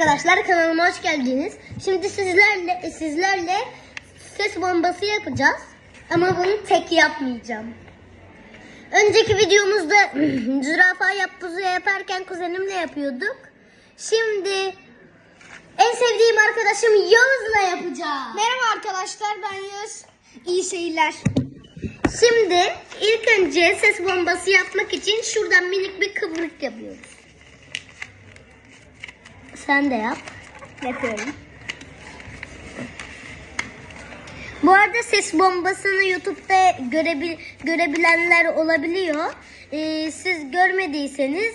arkadaşlar kanalıma hoş geldiniz. Şimdi sizlerle sizlerle ses bombası yapacağız. Ama bunu tek yapmayacağım. Önceki videomuzda zürafa yap buzu yaparken kuzenimle yapıyorduk. Şimdi en sevdiğim arkadaşım Yağız'la yapacağım. Merhaba arkadaşlar ben Yağız. İyi seyirler. Şimdi ilk önce ses bombası yapmak için şuradan minik bir kıvrık yapıyoruz. Sen de yap. Yapıyorum. Bu arada ses bombasını YouTube'da görebil görebilenler olabiliyor. Ee, siz görmediyseniz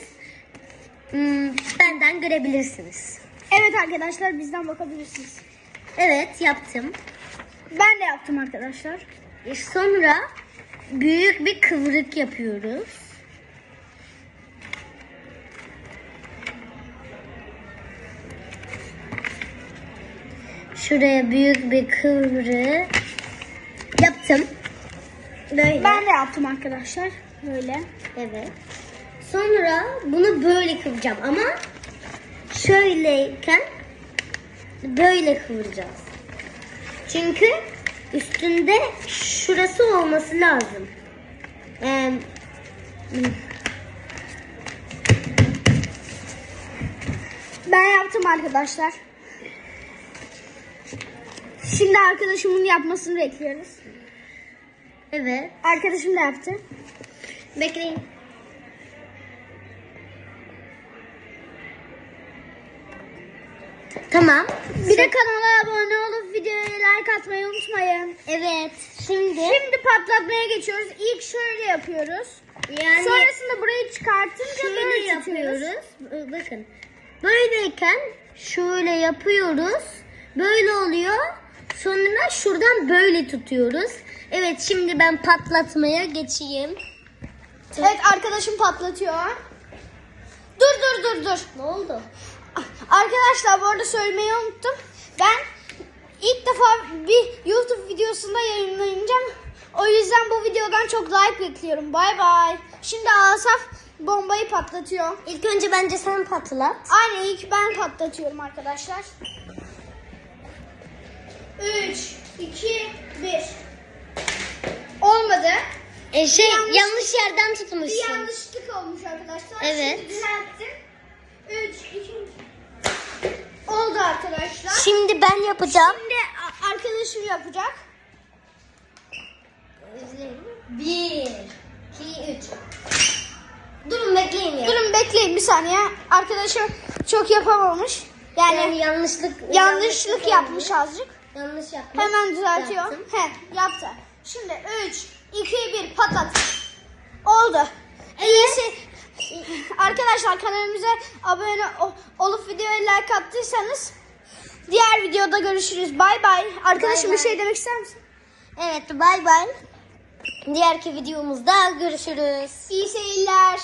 hmm, benden görebilirsiniz. Evet arkadaşlar bizden bakabilirsiniz. Evet yaptım. Ben de yaptım arkadaşlar. Sonra büyük bir kıvrık yapıyoruz. Şuraya büyük bir kıvrık yaptım. Böyle. Ben de yaptım arkadaşlar. Böyle. Evet. Sonra bunu böyle kıvıracağım ama şöyleyken böyle kıvıracağız. Çünkü üstünde şurası olması lazım. Ee, Ben yaptım arkadaşlar. Şimdi arkadaşımın yapmasını bekliyoruz. evet. Arkadaşım da yaptı. Bekleyin. Tamam. Bir de kanala abone olup videoya like atmayı unutmayın. Evet. Şimdi Şimdi patlatmaya geçiyoruz. İlk şöyle yapıyoruz. yani Sonrasında burayı çıkartınca şöyle böyle yapıyoruz. yapıyoruz. Ee, Bakın. Böyleyken şöyle yapıyoruz. Böyle oluyor. Sonra şuradan böyle tutuyoruz. Evet şimdi ben patlatmaya geçeyim. Evet arkadaşım patlatıyor. Dur dur dur dur. Ne oldu? Arkadaşlar bu arada söylemeyi unuttum. Ben ilk defa bir YouTube videosunda yayınlayacağım. O yüzden bu videodan çok like bekliyorum. Bay bay. Şimdi Asaf bombayı patlatıyor. İlk önce bence sen patlat. Aynen ilk ben patlatıyorum arkadaşlar. 3, 2, 1. Olmadı. E şey yanlış- yanlış yerden Bir tutmuşsun. yanlışlık olmuş arkadaşlar. Evet. Şimdi düzelttim. 3, 2, Oldu arkadaşlar. Şimdi ben yapacağım. Şimdi arkadaşım yapacak. Bir, iki, üç. Durun bekleyin ya. Durun bekleyin bir saniye. Arkadaşım çok yapamamış. Yani, Yani yanlışlık yanlışlık yapmış azıcık. Yanlış yapmış. Hemen düzeltiyor. Yaptım. He, yaptı. Şimdi 3, 2, 1 patlat. Oldu. İyisi. Arkadaşlar kanalımıza abone olup videoya like attıysanız diğer videoda görüşürüz. Bay bay. Arkadaşım Bay bir şey demek ister misin? Evet bay bay. Diğerki videomuzda görüşürüz. İyi seyirler.